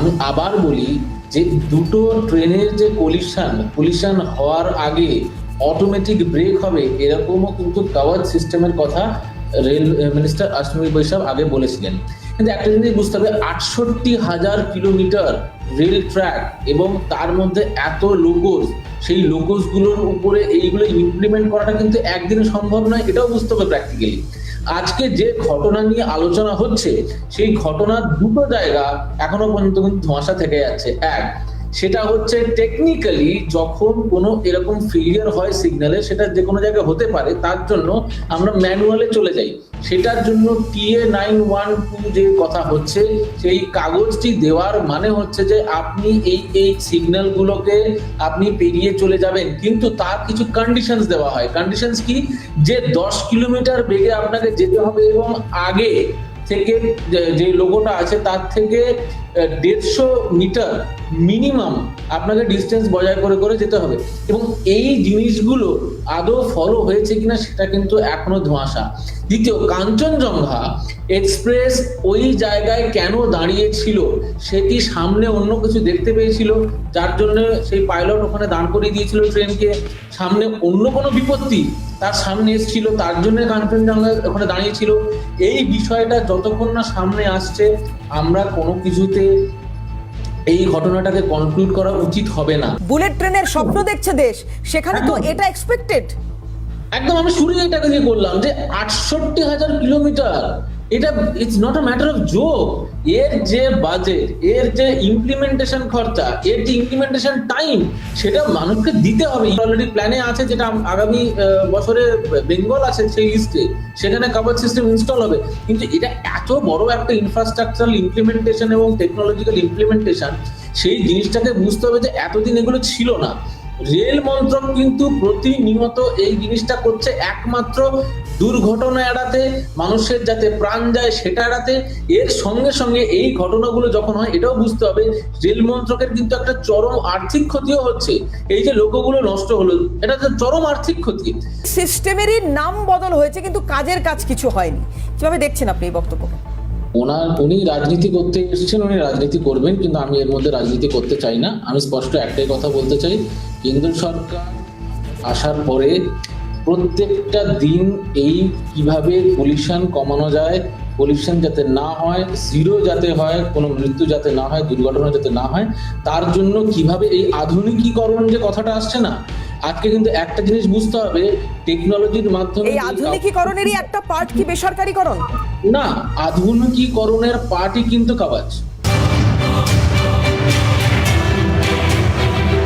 আমি আবার বলি যে দুটো ট্রেনের যে কলিশন কলিশন হওয়ার আগে অটোমেটিক ব্রেক হবে, এরকমও কিন্তু কাওয়াজ সিস্টেমের কথা রেল মিনিস্টার অষ্টমী বৈশাখ আগে বলেছিলেন। কিন্তু একটা জিনিস বুঝতে হবে, আটষট্টি হাজার কিলোমিটার রেল ট্র্যাক এবং তার মধ্যে এত লোকোস সেই লোকোসগুলোর উপরে এইগুলো ইমপ্লিমেন্ট করাটা কিন্তু একদিনে সম্ভব নয়, এটাও বুঝতে হবে প্র্যাকটিক্যালি আজকে যে ঘটনা নিয়ে আলোচনা হচ্ছে, সেই ঘটনার দুটো জায়গা এখনও পর্যন্ত কিন্তু ধোঁয়াশা থেকে যাচ্ছে। এক সেটা হচ্ছে টেকনিক্যালি যখন কোনো এরকম ফেলিয়ার হয় সিগন্যালে সেটা যে কোনো জায়গায় হতে পারে, তার জন্য আমরা ম্যানুয়ালে চলে যাই। সেটার জন্য টিএ নাইন ওয়ান টু যে কথা হচ্ছে, সেই কাগজটি দেওয়ার মানে হচ্ছে যে আপনি এই এই সিগন্যালগুলোকে আপনি পেরিয়ে চলে যাবেন। কিন্তু তার কিছু কন্ডিশনস দেওয়া হয়। কন্ডিশনস কি? যে দশ কিলোমিটার বেগে আপনাকে যেতে হবে এবং আগে থেকে যে- লোগোটা আছে, তার থেকে দেড়শো মিটার মিনিমাম আপনাকে ডিস্টেন্স বজায় করে করে যেতে হবে। এবং এই জিনিসগুলো আদৌ ফলো হয়েছে কিনা সেটা কিন্তু এখনও ধোঁয়াশা। দ্বিতীয়, কাঞ্চনজঙ্ঘা এক্সপ্রেস ওই জায়গায় কেন দাঁড়িয়েছিল? সেটি সামনে অন্য কিছু দেখতে পেয়েছিল? যার জন্য সেই পাইলট ওখানে দাঁড় করিয়ে দিয়েছিল ট্রেনকে সামনে অন্য কোনো বিপত্তি তার সামনে এসেছিল, তার জন্য কাঞ্চনজঙ্ঘা ওখানে দাঁড়িয়েছিল। এই বিষয়টা যতক্ষণ না সামনে আসছে, আমরা কোনো কিছুতে এই ঘটনাটাকে কনক্লুড করা উচিত হবে না। বুলেট ট্রেনের স্বপ্ন দেখছে দেশ সেখানে তো এটা এক্সপেক্টেড একদম আমি শুরু এটাকে দিয়ে করলাম যে আটষট্টি হাজার কিলোমিটার এটা it's not a matter of joke এর যে বাজেট এর যে ইমপ্লিমেন্টেশন খরচা, এর যে ইমপ্লিমেন্টেশন টাইম সেটা মানুষকে দিতে হবে। অলরেডি প্ল্যানে আছে যেটা আগামী বছরে বেঙ্গল আছে সেই লিস্টে সেখানে কাভার সিস্টেম ইনস্টল হবে। কিন্তু এটা এত বড় একটা ইনফ্রাস্ট্রাকচারাল ইমপ্লিমেন্টেশন এবং টেকনোলজিক্যাল ইমপ্লিমেন্টেশন সেই জিনিসটাকে বুঝতে হবে যে এতদিন এগুলো ছিল না। রেল মন্ত্রক কিন্তু প্রতিনিয়ত এই জিনিসটা করছে। একমাত্র দুর্ঘটনা এড়াতে, মানুষের যাতে প্রাণ যায় সেটা এড়াতে। এর সঙ্গে সঙ্গে এই ঘটনাগুলো যখন হয়, এটাও বুঝতে হবে, রেল মন্ত্রকের কিন্তু একটা চরম আর্থিক ক্ষতিও হচ্ছে। এই যে লোকগুলো নষ্ট হলো, এটা তো চরম আর্থিক ক্ষতি। সিস্টেমেরই নাম বদল হয়েছে, কিন্তু কাজের কাজ কিছু হয়নি। কীভাবে দেখছেন আপনি এই বক্তব্যকে ওনার, উনি রাজনীতি করতে এসেছেন, উনি রাজনীতি করবেন, কিন্তু আমি এর মধ্যে রাজনীতি করতে চাই না। আমি স্পষ্ট একটাই কথা বলতে চাই, কেন্দ্র সরকার আসার পরে প্রত্যেকটা দিন এই কীভাবে পলিউশন কমানো যায় পলিউশন যাতে না হয় জিরো যাতে হয়, কোনো মৃত্যু যাতে না হয়, দুর্ঘটনা যাতে না হয়, তার জন্য কীভাবে এই আধুনিকীকরণ যে কথাটা আসছে না আজকে কিন্তু একটা জিনিস বুঝতে হবে টেকনোলজির মাধ্যমে এই আধুনিকীকরণেরই একটা পার্ট কি বেসরকারীকরণ? না আধুনিকীকরণের পার্টই কিন্তু কাবাজ